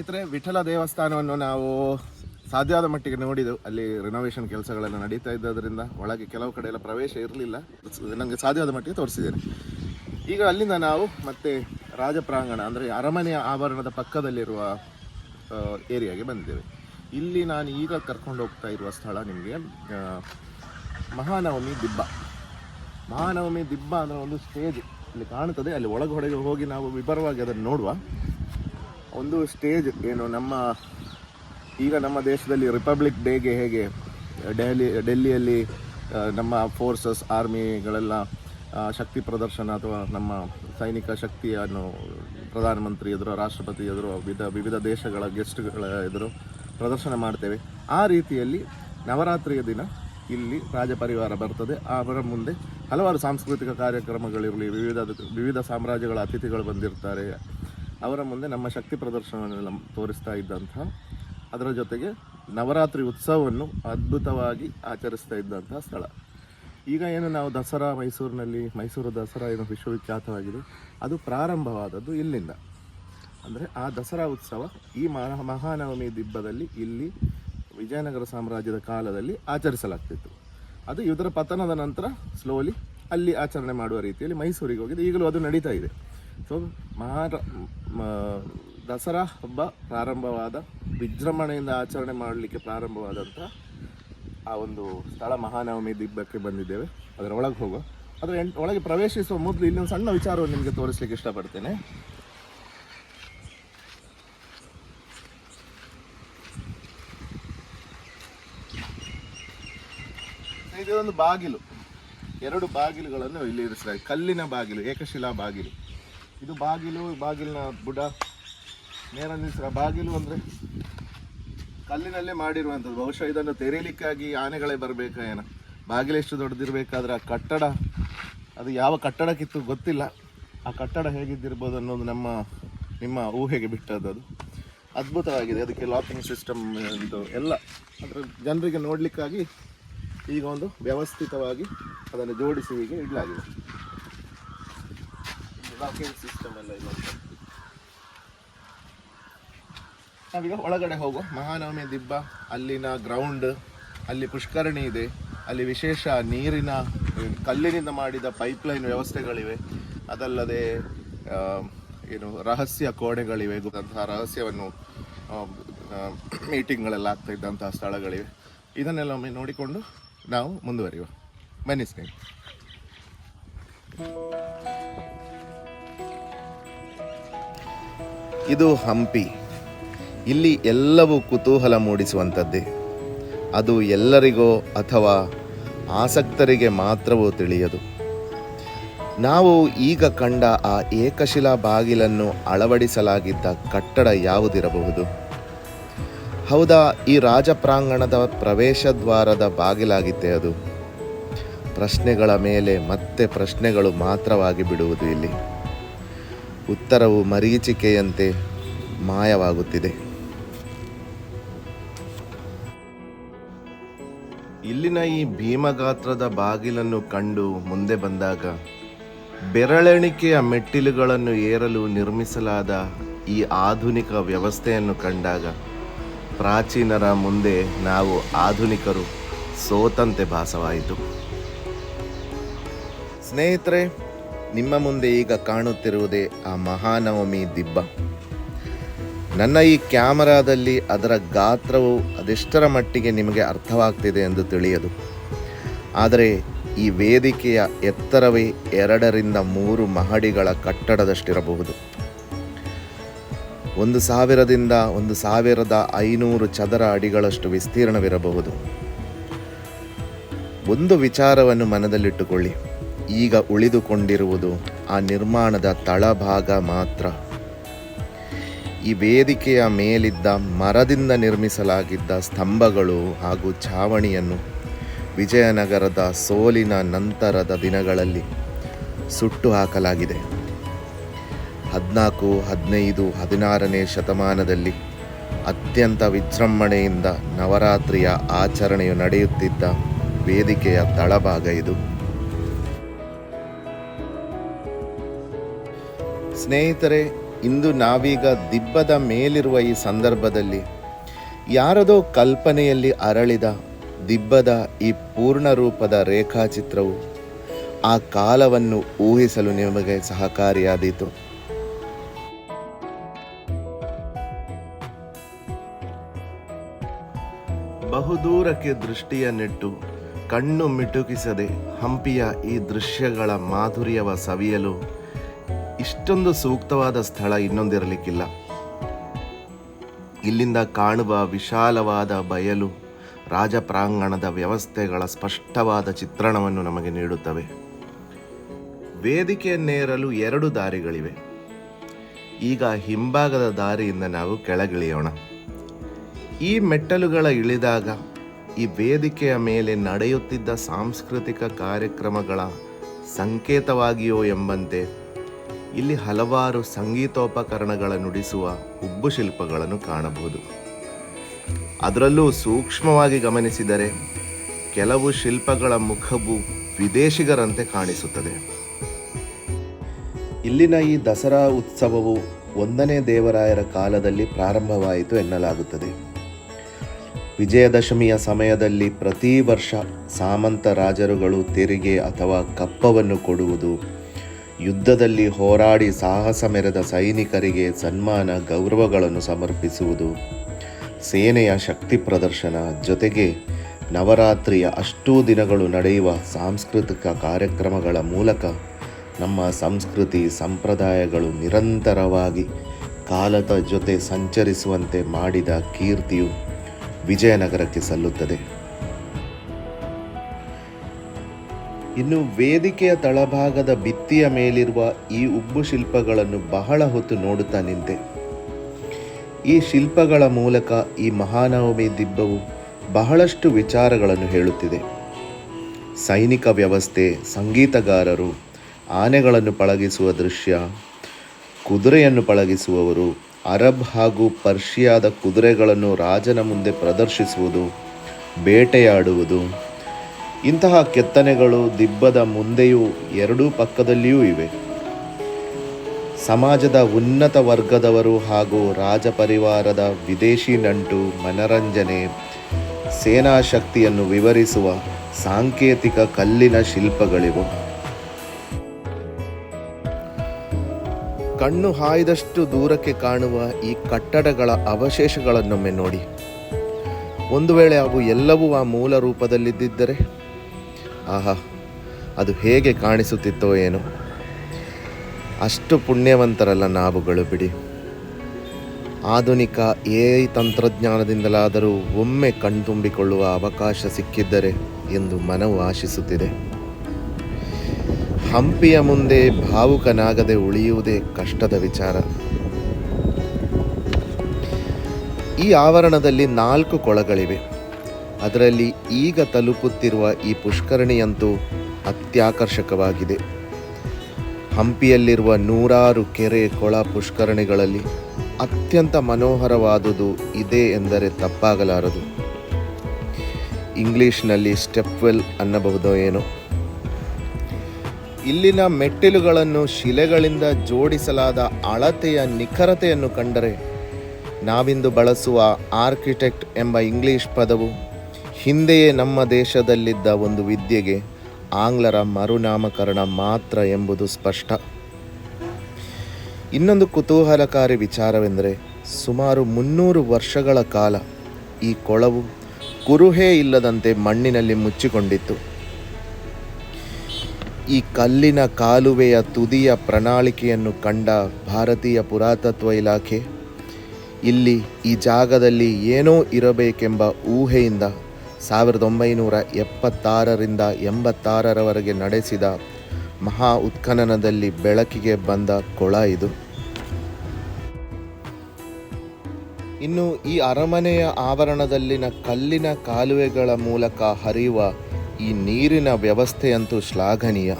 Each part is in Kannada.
ಸ್ನೇಹಿತರೆ, ವಿಠಲ ದೇವಸ್ಥಾನವನ್ನು ನಾವು ಸಾಧ್ಯವಾದ ಮಟ್ಟಿಗೆ ನೋಡಿದೆವು. ಅಲ್ಲಿ ರಿನೋವೇಷನ್ ಕೆಲಸಗಳೆಲ್ಲ ನಡೀತಾ ಇದ್ದದರಿಂದ ಒಳಗೆ ಕೆಲವು ಕಡೆ ಎಲ್ಲ ಪ್ರವೇಶ ಇರಲಿಲ್ಲ. ನನಗೆ ಸಾಧ್ಯವಾದ ಮಟ್ಟಿಗೆ ತೋರಿಸಿದ್ದೇನೆ. ಈಗ ಅಲ್ಲಿಂದ ನಾವು ಮತ್ತೆ ರಾಜ ಪ್ರಾಂಗಣ ಅಂದರೆ ಅರಮನೆಯ ಆವರಣದ ಪಕ್ಕದಲ್ಲಿರುವ ಏರಿಯಾಗೆ ಬಂದಿದ್ದೇವೆ. ಇಲ್ಲಿ ನಾನು ಈಗ ಕರ್ಕೊಂಡು ಹೋಗ್ತಾ ಇರುವ ಸ್ಥಳ ನಿಮಗೆ ಮಹಾನವಮಿ ದಿಬ್ಬ. ಮಹಾನವಮಿ ದಿಬ್ಬ ಅಂದರೆ ಒಂದು ಸ್ಟೇಜ್ ಇಲ್ಲಿ ಕಾಣುತ್ತದೆ. ಅಲ್ಲಿ ಒಳಗೆ ಹೊಡೆಗೆ ಹೋಗಿ ನಾವು ವಿವರವಾಗಿ ಅದನ್ನು ನೋಡುವ. ಒಂದು ಸ್ಟೇಜ್ ಏನು ನಮ್ಮ, ಈಗ ನಮ್ಮ ದೇಶದಲ್ಲಿ ರಿಪಬ್ಲಿಕ್ ಡೇಗೆ ಹೇಗೆ ಡೆಹಲಿ ಡೆಲ್ಲಿಯಲ್ಲಿ ನಮ್ಮ ಫೋರ್ಸಸ್ ಆರ್ಮಿಗಳೆಲ್ಲ ಶಕ್ತಿ ಪ್ರದರ್ಶನ ಅಥವಾ ನಮ್ಮ ಸೈನಿಕ ಶಕ್ತಿಯನ್ನು ಪ್ರಧಾನಮಂತ್ರಿ ಎದುರು, ರಾಷ್ಟ್ರಪತಿ ಎದುರು ವಿವಿಧ ವಿವಿಧ ದೇಶಗಳ ಗೆಸ್ಟ್ಗಳ ಎದುರು ಪ್ರದರ್ಶನ ಮಾಡ್ತೇವೆ. ಆ ರೀತಿಯಲ್ಲಿ ನವರಾತ್ರಿಯ ದಿನ ಇಲ್ಲಿ ರಾಜಪರಿವಾರ ಬರ್ತದೆ. ಅವರ ಮುಂದೆ ಹಲವಾರು ಸಾಂಸ್ಕೃತಿಕ ಕಾರ್ಯಕ್ರಮಗಳಿರಲಿ, ವಿವಿಧ ವಿವಿಧ ಸಾಮ್ರಾಜ್ಯಗಳ ಅತಿಥಿಗಳು ಬಂದಿರ್ತಾರೆ. ಅವರ ಮುಂದೆ ನಮ್ಮ ಶಕ್ತಿ ಪ್ರದರ್ಶನವನ್ನೆಲ್ಲ ತೋರಿಸ್ತಾ ಇದ್ದಂತಹ ಅದರ ಜೊತೆಗೆ ನವರಾತ್ರಿ ಉತ್ಸವವನ್ನು ಅದ್ಭುತವಾಗಿ ಆಚರಿಸ್ತಾ ಇದ್ದಂತಹ ಸ್ಥಳ. ಈಗ ಏನು ನಾವು ದಸರಾ ಮೈಸೂರಿನಲ್ಲಿ, ಮೈಸೂರು ದಸರಾ ಏನು ವಿಶ್ವವಿಖ್ಯಾತವಾಗಿದೆ, ಅದು ಪ್ರಾರಂಭವಾದದ್ದು ಇಲ್ಲಿಂದ. ಅಂದರೆ ಆ ದಸರಾ ಉತ್ಸವ ಈ ಮಹಾ, ಮಹಾನವಮಿ ದಿಬ್ಬದಲ್ಲಿ ಇಲ್ಲಿ ವಿಜಯನಗರ ಸಾಮ್ರಾಜ್ಯದ ಕಾಲದಲ್ಲಿ ಆಚರಿಸಲಾಗ್ತಿತ್ತು. ಅದು ಇದರ ಪತನದ ನಂತರ ಸ್ಲೋಲಿ ಅಲ್ಲಿ ಆಚರಣೆ ಮಾಡುವ ರೀತಿಯಲ್ಲಿ ಮೈಸೂರಿಗೆ ಹೋಗಿದೆ. ಈಗಲೂ ಅದು ನಡೀತಾ ಇದೆ. ಸೊ ಮಾರ ದಸರಾ ಹಬ್ಬ ಪ್ರಾರಂಭವಾದ ವಿಜೃಂಭಣೆಯಿಂದ ಆಚರಣೆ ಮಾಡಲಿಕ್ಕೆ ಪ್ರಾರಂಭವಾದಂಥ ಆ ಒಂದು ಸ್ಥಳ ಮಹಾನವಮಿ ದಿಬ್ಬಕ್ಕೆ ಬಂದಿದ್ದೇವೆ. ಅದರ ಒಳಗೆ ಹೋಗುವ ಅದರ ಎಂಟು ಒಳಗೆ ಪ್ರವೇಶಿಸುವ ಮೊದಲು ಇಲ್ಲಿ ಒಂದು ಸಣ್ಣ ವಿಚಾರವನ್ನು ನಿಮಗೆ ತೋರಿಸ್ಲಿಕ್ಕೆ ಇಷ್ಟಪಡ್ತೇನೆ. ಇದೊಂದು ಬಾಗಿಲು. ಎರಡು ಬಾಗಿಲುಗಳನ್ನು ಇಲ್ಲಿ ಇರಿಸಲಾಗಿದೆ. ಕಲ್ಲಿನ ಬಾಗಿಲು, ಏಕಶಿಲಾ ಬಾಗಿಲು. ಇದು ಬಾಗಿಲು ಬಾಗಿಲಿನ ಬುಡ. ನೇರ ನಿಲ್ಲಿಸಿದ ಬಾಗಿಲು ಅಂದರೆ ಕಲ್ಲಿನಲ್ಲೇ ಮಾಡಿರುವಂಥದ್ದು. ಬಹುಶಃ ಇದನ್ನು ತೆರೀಲಿಕ್ಕಾಗಿ ಆನೆಗಳೇ ಬರಬೇಕಾ ಏನೋ. ಬಾಗಿಲು ಎಷ್ಟು ದೊಡ್ಡದಿರಬೇಕಾದ್ರೆ ಆ ಕಟ್ಟಡ. ಅದು ಯಾವ ಕಟ್ಟಡಕ್ಕಿತ್ತು ಗೊತ್ತಿಲ್ಲ. ಆ ಕಟ್ಟಡ ಹೇಗಿದ್ದಿರ್ಬೋದು ಅನ್ನೋದು ನಮ್ಮ, ನಿಮ್ಮ ಊಹೆಗೆ ಬಿಟ್ಟದ್ದು ಅದು. ಅದ್ಭುತವಾಗಿದೆ. ಅದಕ್ಕೆ ಲಾಕಿಂಗ್ ಸಿಸ್ಟಮ್ ಇದು ಎಲ್ಲ ಅದರ ಜನರಿಗೆ ನೋಡಲಿಕ್ಕಾಗಿ ಈಗ ಒಂದು ವ್ಯವಸ್ಥಿತವಾಗಿ ಅದನ್ನು ಜೋಡಿಸಿ ಹೀಗೆ ಇಡಲಾಗಿದೆ. ಲಾಕಿಂಗ್ ಸಿಸ್ಟಮ್ ಎಲ್ಲ ಇಲ್ಲ ನಾವೀಗ ಒಳಗಡೆ ಹೋಗುವ. ಮಹಾನವಮಿ ದಿಬ್ಬ, ಅಲ್ಲಿನ ಗ್ರೌಂಡ್ ಅಲ್ಲಿ ಪುಷ್ಕರಣಿ ಇದೆ. ಅಲ್ಲಿ ವಿಶೇಷ ನೀರಿನ, ಕಲ್ಲಿನಿಂದ ಮಾಡಿದ ಪೈಪ್ಲೈನ್ ವ್ಯವಸ್ಥೆಗಳಿವೆ. ಅದಲ್ಲದೆ ಏನು ರಹಸ್ಯ ಕೋಣೆಗಳಿವೆ. ಅಂತಹ ರಹಸ್ಯವನ್ನು ಮೀಟಿಂಗ್ಗಳೆಲ್ಲ ಆಗ್ತಾ ಇದ್ದಂತಹ ಸ್ಥಳಗಳಿವೆ. ಇದನ್ನೆಲ್ಲ ಒಮ್ಮೆ ನೋಡಿಕೊಂಡು ನಾವು ಮುಂದುವರಿಯುವ. ಬನ್ನಿ ಇದು ಹಂಪಿ. ಇಲ್ಲಿ ಎಲ್ಲವೂ ಕುತೂಹಲ ಮೂಡಿಸುವಂಥದ್ದೇ. ಅದು ಎಲ್ಲರಿಗೋ ಅಥವಾ ಆಸಕ್ತರಿಗೆ ಮಾತ್ರವೂ ತಿಳಿಯದು. ನಾವು ಈಗ ಕಂಡ ಆ ಏಕಶಿಲಾ ಬಾಗಿಲನ್ನು ಅಳವಡಿಸಲಾಗಿದ್ದ ಕಟ್ಟಡ ಯಾವುದಿರಬಹುದು? ಹೌದಾ, ಈ ರಾಜಪ್ರಾಂಗಣದ ಪ್ರವೇಶ ದ್ವಾರದ ಬಾಗಿಲಾಗಿತ್ತೆ ಅದು? ಪ್ರಶ್ನೆಗಳ ಮೇಲೆ ಮತ್ತೆ ಪ್ರಶ್ನೆಗಳು ಮಾತ್ರವಾಗಿ ಬಿಡುವುದು ಇಲ್ಲಿ. ಉತ್ತರವು ಮರೀಚಿಕೆಯಂತೆ ಮಾಯವಾಗುತ್ತಿದೆ. ಇಲ್ಲಿನ ಈ ಭೀಮಗಾತ್ರದ ಬಾಗಿಲನ್ನು ಕಂಡು ಮುಂದೆ ಬಂದಾಗ ಬೆರಳೆಣಿಕೆಯ ಮೆಟ್ಟಿಲುಗಳನ್ನು ಏರಲು ನಿರ್ಮಿಸಲಾದ ಈ ಆಧುನಿಕ ವ್ಯವಸ್ಥೆಯನ್ನು ಕಂಡಾಗ ಪ್ರಾಚೀನರ ಮುಂದೆ ನಾವು ಆಧುನಿಕರು ಸೋತಂತೆ ಭಾಸವಾಯಿತು. ಸ್ನೇಹಿತರೆ ನಿಮ್ಮ ಮುಂದೆ ಈಗ ಕಾಣುತ್ತಿರುವುದೇ ಆ ಮಹಾನವಮಿ ದಿಬ್ಬ. ನನ್ನ ಈ ಕ್ಯಾಮರಾದಲ್ಲಿ ಅದರ ಗಾತ್ರವು ಅದೆಷ್ಟರ ಮಟ್ಟಿಗೆ ನಿಮಗೆ ಅರ್ಥವಾಗ್ತಿದೆ ಎಂದು ತಿಳಿಯದು. ಆದರೆ ಈ ವೇದಿಕೆಯ ಎತ್ತರವೇ ಎರಡರಿಂದ ಮೂರು ಮಹಡಿಗಳ ಕಟ್ಟಡದಷ್ಟಿರಬಹುದು. ಒಂದು ಸಾವಿರದಿಂದ ಒಂದು ಸಾವಿರದ ಐನೂರು ಚದರ ಅಡಿಗಳಷ್ಟು ವಿಸ್ತೀರ್ಣವಿರಬಹುದು. ಒಂದು ವಿಚಾರವನ್ನು ಮನದಲ್ಲಿಟ್ಟುಕೊಳ್ಳಿ. ಈಗ ಉಳಿದುಕೊಂಡಿರುವುದು ಆ ನಿರ್ಮಾಣದ ತಳಭಾಗ ಮಾತ್ರ. ಈ ವೇದಿಕೆಯ ಮೇಲಿದ್ದ ಮರದಿಂದ ನಿರ್ಮಿಸಲಾಗಿದ್ದ ಸ್ತಂಭಗಳು ಹಾಗೂ ಛಾವಣಿಯನ್ನು ವಿಜಯನಗರದ ಸೋಲಿನ ನಂತರದ ದಿನಗಳಲ್ಲಿ ಸುಟ್ಟು ಹಾಕಲಾಗಿದೆ. ಹದಿನಾಲ್ಕು, ಹದಿನೈದು, ಹದಿನಾರನೇ ಶತಮಾನದಲ್ಲಿ ಅತ್ಯಂತ ವಿಜೃಂಭಣೆಯಿಂದ ನವರಾತ್ರಿಯ ಆಚರಣೆಯು ನಡೆಯುತ್ತಿದ್ದ ವೇದಿಕೆಯ ತಳಭಾಗ ಇದು. ಸ್ನೇಹಿತರೆ, ಇಂದು ನಾವೀಗ ದಿಬ್ಬದ ಮೇಲಿರುವ ಈ ಸಂದರ್ಭದಲ್ಲಿ ಯಾರದೋ ಕಲ್ಪನೆಯಲ್ಲಿ ಅರಳಿದ ದಿಬ್ಬದ ಈ ಪೂರ್ಣ ರೂಪದ ರೇಖಾಚಿತ್ರವು ಆ ಕಾಲವನ್ನು ಊಹಿಸಲು ನಿಮಗೆ ಸಹಕಾರಿಯಾದೀತು. ಬಹುದೂರಕ್ಕೆ ದೃಷ್ಟಿಯ ನೆಟ್ಟು, ಕಣ್ಣು ಮಿಟುಕಿಸದೆ ಹಂಪಿಯ ಈ ದೃಶ್ಯಗಳ ಮಾಧುರ್ಯವ ಸವಿಯಲು ಇಷ್ಟೊಂದು ಸೂಕ್ತವಾದ ಸ್ಥಳ ಇನ್ನೊಂದಿರಲಿಕ್ಕಿಲ್ಲ. ಇಲ್ಲಿಂದ ಕಾಣುವ ವಿಶಾಲವಾದ ಬಯಲು ರಾಜಪ್ರಾಂಗಣದ ವ್ಯವಸ್ಥೆಗಳ ಸ್ಪಷ್ಟವಾದ ಚಿತ್ರಣವನ್ನು ನಮಗೆ ನೀಡುತ್ತವೆ. ವೇದಿಕೆಯನ್ನೇರಲು ಎರಡು ದಾರಿಗಳಿವೆ. ಈಗ ಹಿಂಭಾಗದ ದಾರಿಯಿಂದ ನಾವು ಕೆಳಗಿಳಿಯೋಣ. ಈ ಮೆಟ್ಟಲುಗಳ ಇಳಿದಾಗ ಈ ವೇದಿಕೆಯ ಮೇಲೆ ನಡೆಯುತ್ತಿದ್ದ ಸಾಂಸ್ಕೃತಿಕ ಕಾರ್ಯಕ್ರಮಗಳ ಸಂಕೇತವಾಗಿಯೋ ಎಂಬಂತೆ ಇಲ್ಲಿ ಹಲವಾರು ಸಂಗೀತೋಪಕರಣಗಳ ನುಡಿಸುವ ಉಬ್ಬು ಶಿಲ್ಪಗಳನ್ನು ಕಾಣಬಹುದು. ಅದರಲ್ಲೂ ಸೂಕ್ಷ್ಮವಾಗಿ ಗಮನಿಸಿದರೆ ಕೆಲವು ಶಿಲ್ಪಗಳ ಮುಖವು ವಿದೇಶಿಗರಂತೆ ಕಾಣಿಸುತ್ತದೆ. ಇಲ್ಲಿನ ಈ ದಸರಾ ಉತ್ಸವವು ಒಂದನೇ ದೇವರಾಯರ ಕಾಲದಲ್ಲಿ ಪ್ರಾರಂಭವಾಯಿತು ಎನ್ನಲಾಗುತ್ತದೆ. ವಿಜಯದಶಮಿಯ ಸಮಯದಲ್ಲಿ ಪ್ರತಿ ವರ್ಷ ಸಾಮಂತ ರಾಜರುಗಳು ತೆರಿಗೆ ಅಥವಾ ಕಪ್ಪವನ್ನು ಕೊಡುವುದು ಯುದ್ಧದಲ್ಲಿ ಹೋರಾಡಿ ಸಾಹಸ ಮೆರೆದ ಸೈನಿಕರಿಗೆ ಸನ್ಮಾನ, ಗೌರವಗಳನ್ನು ಸಮರ್ಪಿಸುವುದು. ಸೇನೆಯ ಶಕ್ತಿ ಪ್ರದರ್ಶನ ಜೊತೆಗೆ ನವರಾತ್ರಿಯ ಅಷ್ಟೂ ದಿನಗಳು ನಡೆಯುವ ಸಾಂಸ್ಕೃತಿಕ ಕಾರ್ಯಕ್ರಮಗಳ ಮೂಲಕ ನಮ್ಮ ಸಂಸ್ಕೃತಿ ಸಂಪ್ರದಾಯಗಳು ನಿರಂತರವಾಗಿ ಕಾಲದ ಜೊತೆ ಸಂಚರಿಸುವಂತೆ ಮಾಡಿದ ಕೀರ್ತಿಯು ವಿಜಯನಗರಕ್ಕೆ ಸಲ್ಲುತ್ತದೆ. ಇನ್ನು ವೇದಿಕೆಯ ತಳಭಾಗದ ಭಿತ್ತಿಯ ಮೇಲಿರುವ ಈ ಉಬ್ಬು ಶಿಲ್ಪಗಳನ್ನು ಬಹಳ ಹೊತ್ತು ನೋಡುತ್ತಾ ನಿಂತೆ. ಈ ಶಿಲ್ಪಗಳ ಮೂಲಕ ಈ ಮಹಾನವಮಿ ದಿಬ್ಬವು ಬಹಳಷ್ಟು ವಿಚಾರಗಳನ್ನು ಹೇಳುತ್ತಿದೆ. ಸೈನಿಕ ವ್ಯವಸ್ಥೆ, ಸಂಗೀತಗಾರರು, ಆನೆಗಳನ್ನು ಪಳಗಿಸುವ ದೃಶ್ಯ, ಕುದುರೆಯನ್ನು ಪಳಗಿಸುವವರು, ಅರಬ್ ಹಾಗೂ ಪರ್ಷಿಯಾದ ಕುದುರೆಗಳನ್ನು ರಾಜನ ಮುಂದೆ ಪ್ರದರ್ಶಿಸುವುದು, ಬೇಟೆಯಾಡುವುದು ಇಂತಹ ಕೆತ್ತನೆಗಳು ದಿಬ್ಬದ ಮುಂದೆಯೂ ಎರಡೂ ಪಕ್ಕದಲ್ಲಿಯೂ ಇವೆ. ಸಮಾಜದ ಉನ್ನತ ವರ್ಗದವರು ಹಾಗೂ ರಾಜಪರಿವಾರದ ವಿದೇಶಿ ನಂಟು ಮನರಂಜನೆ ಸೇನಾ ಶಕ್ತಿಯನ್ನು ವಿವರಿಸುವ ಸಾಂಕೇತಿಕ ಕಲ್ಲಿನ ಶಿಲ್ಪಗಳಿವು. ಕಣ್ಣು ಹಾಯ್ದಷ್ಟು ದೂರಕ್ಕೆ ಕಾಣುವ ಈ ಕಟ್ಟಡಗಳ ಅವಶೇಷಗಳನ್ನೊಮ್ಮೆ ನೋಡಿ. ಒಂದು ವೇಳೆ ಅವು ಎಲ್ಲವೂ ಆ ಮೂಲ ರೂಪದಲ್ಲಿದ್ದಿದ್ದರೆ ಆಹಾ, ಅದು ಹೇಗೆ ಕಾಣಿಸುತ್ತಿತ್ತೋ ಏನೋ. ಅಷ್ಟು ಪುಣ್ಯವಂತರಲ್ಲ ನಾವುಗಳು ಬಿಡಿ. ಆಧುನಿಕ ಎ ತಂತ್ರಜ್ಞಾನದಿಂದಲಾದರೂ ಒಮ್ಮೆ ಕಣ್ತುಂಬಿಕೊಳ್ಳುವ ಅವಕಾಶ ಸಿಕ್ಕಿದ್ದರೆ ಎಂದು ಮನವು ಆಶಿಸುತ್ತಿದೆ. ಹಂಪಿಯ ಮುಂದೆ ಭಾವುಕನಾಗದೆ ಉಳಿಯುವುದೇ ಕಷ್ಟದ ವಿಚಾರ. ಈ ಆವರಣದಲ್ಲಿ ನಾಲ್ಕು ಕೊಳಗಳಿವೆ. ಅದರಲ್ಲಿ ಈಗ ತಲುಪುತ್ತಿರುವ ಈ ಪುಷ್ಕರಣಿಯಂತೂ ಅತ್ಯಾಕರ್ಷಕವಾಗಿದೆ. ಹಂಪಿಯಲ್ಲಿರುವ ನೂರಾರು ಕೆರೆ ಕೊಳ ಪುಷ್ಕರಣಿಗಳಲ್ಲಿ ಅತ್ಯಂತ ಮನೋಹರವಾದುದು ಇದೆ ಎಂದರೆ ತಪ್ಪಾಗಲಾರದು. ಇಂಗ್ಲಿಷ್ನಲ್ಲಿ ಸ್ಟೆಪ್ವೆಲ್ ಅನ್ನಬಹುದೋ ಏನೋ. ಇಲ್ಲಿನ ಮೆಟ್ಟಿಲುಗಳನ್ನು ಶಿಲೆಗಳಿಂದ ಜೋಡಿಸಲಾದ ಅಳತೆಯ ನಿಖರತೆಯನ್ನು ಕಂಡರೆ ನಾವಿಂದು ಬಳಸುವ ಆರ್ಕಿಟೆಕ್ಟ್ ಎಂಬ ಇಂಗ್ಲಿಷ್ ಪದವು ಹಿಂದೆಯೇ ನಮ್ಮ ದೇಶದಲ್ಲಿದ್ದ ಒಂದು ವಿದ್ಯೆಗೆ ಆಂಗ್ಲರ ಮರುನಾಮಕರಣ ಮಾತ್ರ ಎಂಬುದು ಸ್ಪಷ್ಟ. ಇನ್ನೊಂದು ಕುತೂಹಲಕಾರಿ ವಿಚಾರವೆಂದರೆ ಸುಮಾರು ಮುನ್ನೂರು ವರ್ಷಗಳ ಕಾಲ ಈ ಕೊಳವು ಕುರುಹೇ ಇಲ್ಲದಂತೆ ಮಣ್ಣಿನಲ್ಲಿ ಮುಚ್ಚಿಕೊಂಡಿತ್ತು. ಈ ಕಲ್ಲಿನ ಕಾಲುವೆಯ ತುದಿಯ ಪ್ರಣಾಳಿಕೆಯನ್ನು ಕಂಡ ಭಾರತೀಯ ಪುರಾತತ್ವ ಇಲಾಖೆ, ಇಲ್ಲಿ ಈ ಜಾಗದಲ್ಲಿ ಏನೋ ಇರಬೇಕೆಂಬ ಊಹೆಯಿಂದ ಸಾವಿರದ ಒಂಬೈನೂರ ಎಪ್ಪತ್ತಾರರಿಂದ ಎಂಬತ್ತಾರರವರೆಗೆ ನಡೆಸಿದ ಮಹಾ ಉತ್ಖನನದಲ್ಲಿ ಬೆಳಕಿಗೆ ಬಂದ ಕೊಳ ಇದು. ಇನ್ನು ಈ ಅರಮನೆಯ ಆವರಣದಲ್ಲಿನ ಕಲ್ಲಿನ ಕಾಲುವೆಗಳ ಮೂಲಕ ಹರಿಯುವ ಈ ನೀರಿನ ವ್ಯವಸ್ಥೆಯಂತೂ ಶ್ಲಾಘನೀಯ.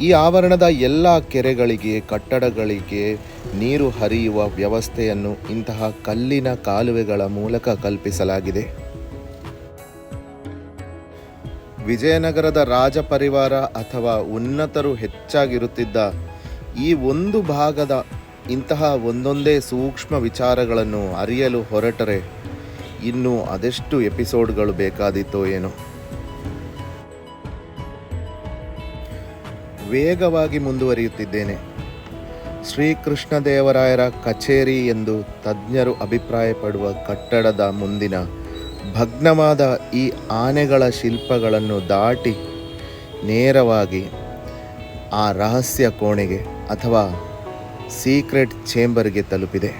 ಈ ಆವರಣದ ಎಲ್ಲ ಕೆರೆಗಳಿಗೆ, ಕಟ್ಟಡಗಳಿಗೆ ನೀರು ಹರಿಯುವ ವ್ಯವಸ್ಥೆಯನ್ನು ಇಂತಹ ಕಲ್ಲಿನ ಕಾಲುವೆಗಳ ಮೂಲಕ ಕಲ್ಪಿಸಲಾಗಿದೆ. ವಿಜಯನಗರದ ರಾಜ ಪರಿವಾರ ಅಥವಾ ಉನ್ನತರು ಹೆಚ್ಚಾಗಿರುತ್ತಿದ್ದ ಈ ಒಂದು ಭಾಗದ ಇಂತಹ ಒಂದೊಂದೇ ಸೂಕ್ಷ್ಮ ವಿಚಾರಗಳನ್ನು ಅರಿಯಲು ಹೊರಟರೆ ಇನ್ನೂ ಅದೆಷ್ಟು ಎಪಿಸೋಡ್ಗಳು ಬೇಕಾದೀತೋ ಏನೋ. ವೇಗವಾಗಿ ಮುಂದುವರಿಯುತ್ತಿದ್ದೇನೆ. ಶ್ರೀಕೃಷ್ಣದೇವರಾಯರ ಕಚೇರಿ ಎಂದು ತಜ್ಞರು ಅಭಿಪ್ರಾಯಪಡುವ ಕಟ್ಟಡದ ಮುಂದಿನ ಭಗ್ನವಾದ ಈ ಆನೆಗಳ ಶಿಲ್ಪಗಳನ್ನು ದಾಟಿ ನೇರವಾಗಿ ಆ ರಹಸ್ಯ ಕೋಣೆಗೆ ಅಥವಾ ಸೀಕ್ರೆಟ್ ಚೇಂಬರ್ಗೆ ತಲುಪಿದೆ.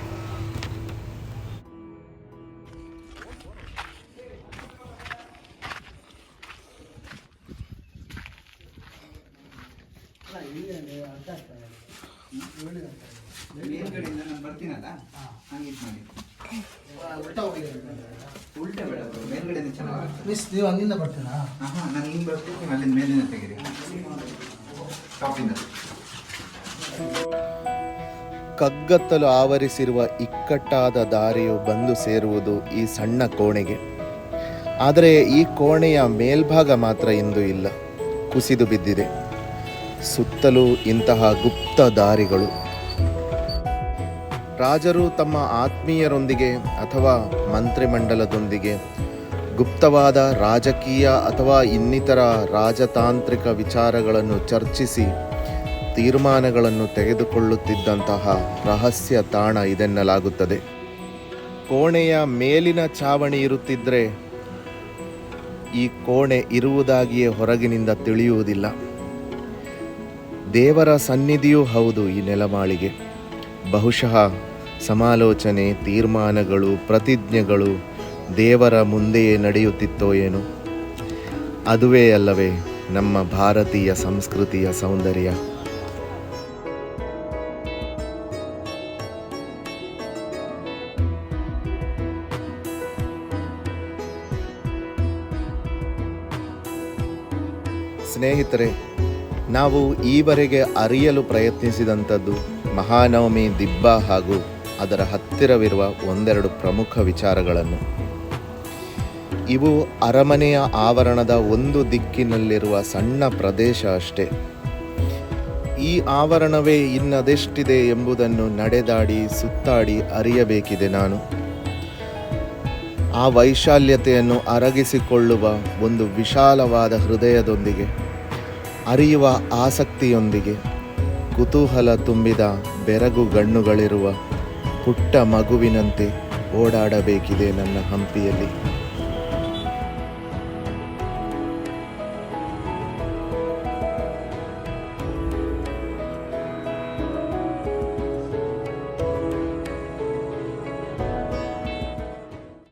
ಅಲ್ಲಿಂದ ಬರ್ತೀರಾ? ಹಾಂ ನಾನು ಹಿಂಗೆ ಬರ್ತೀನಿ ನೀವು ಅಲ್ಲಿಂದ ಮೇಲಿಂದ ತೆಗೀರಿ. ಟಾಪಿಂದ ಕಗ್ಗತ್ತಲು ಆವರಿಸಿರುವ ಇಕ್ಕಟ್ಟಾದ ದಾರಿಯು ಬಂದು ಸೇರುವುದು ಈ ಸಣ್ಣ ಕೋಣೆಗೆ. ಆದರೆ ಈ ಕೋಣೆಯ ಮೇಲ್ಭಾಗ ಮಾತ್ರ ಇಂದು ಇಲ್ಲ. ಕುಸಿದು ಬಿದ್ದಿದೆ. ಸುತ್ತಲೂ ಇಂತಹ ಗುಪ್ತ ದಾರಿಗಳು. ರಾಜರು ತಮ್ಮ ಆತ್ಮೀಯರೊಂದಿಗೆ ಅಥವಾ ಮಂತ್ರಿಮಂಡಲದೊಂದಿಗೆ ಗುಪ್ತವಾದ ರಾಜಕೀಯ ಅಥವಾ ಇನ್ನಿತರ ರಾಜತಾಂತ್ರಿಕ ವಿಚಾರಗಳನ್ನು ಚರ್ಚಿಸಿ ತೀರ್ಮಾನಗಳನ್ನು ತೆಗೆದುಕೊಳ್ಳುತ್ತಿದ್ದಂತಹ ರಹಸ್ಯ ತಾಣ ಇದೆನ್ನಲಾಗುತ್ತದೆ. ಕೋಣೆಯ ಮೇಲಿನ ಚಾವಣಿ ಇರುತ್ತಿದ್ದರೆ ಈ ಕೋಣೆ ಇರುವುದಾಗಿಯೇ ಹೊರಗಿನಿಂದ ತಿಳಿಯುವುದಿಲ್ಲ. ದೇವರ ಸನ್ನಿಧಿಯೂ ಹೌದು ಈ ನೆಲಮಾಳಿಗೆ. ಬಹುಶಃ ಸಮಾಲೋಚನೆ, ತೀರ್ಮಾನಗಳು, ಪ್ರತಿಜ್ಞೆಗಳು ದೇವರ ಮುಂದೆಯೇ ನಡೆಯುತ್ತಿತ್ತೋ ಏನು? ಅದುವೇ ಅಲ್ಲವೇ, ನಮ್ಮ ಭಾರತೀಯ ಸಂಸ್ಕೃತಿಯ ಸೌಂದರ್ಯ. ಸ್ನೇಹಿತರೆ, ನಾವು ಈವರೆಗೆ ಅರಿಯಲು ಪ್ರಯತ್ನಿಸಿದಂಥದ್ದು ಮಹಾನವಮಿ ದಿಬ್ಬ ಹಾಗೂ ಅದರ ಹತ್ತಿರವಿರುವ ಒಂದೆರಡು ಪ್ರಮುಖ ವಿಚಾರಗಳನ್ನು. ಇವು ಅರಮನೆಯ ಆವರಣದ ಒಂದು ದಿಕ್ಕಿನಲ್ಲಿರುವ ಸಣ್ಣ ಪ್ರದೇಶ ಅಷ್ಟೇ. ಈ ಆವರಣವೇ ಇನ್ನದೆಷ್ಟಿದೆ ಎಂಬುದನ್ನು ನಡೆದಾಡಿ ಸುತ್ತಾಡಿ ಅರಿಯಬೇಕಿದೆ ನಾನು. ಆ ವೈಶಾಲ್ಯತೆಯನ್ನು ಅರಗಿಸಿಕೊಳ್ಳುವ ಒಂದು ವಿಶಾಲವಾದ ಹೃದಯದೊಂದಿಗೆ, ಅರಿಯುವ ಆಸಕ್ತಿಯೊಂದಿಗೆ, ಕುತೂಹಲ ತುಂಬಿದ ಬೆರಗು ಗಣ್ಣುಗಳಿರುವ ಪುಟ್ಟ ಮಗುವಿನಂತೆ ಓಡಾಡಬೇಕಿದೆ ನನ್ನ ಹಂಪಿಯಲ್ಲಿ.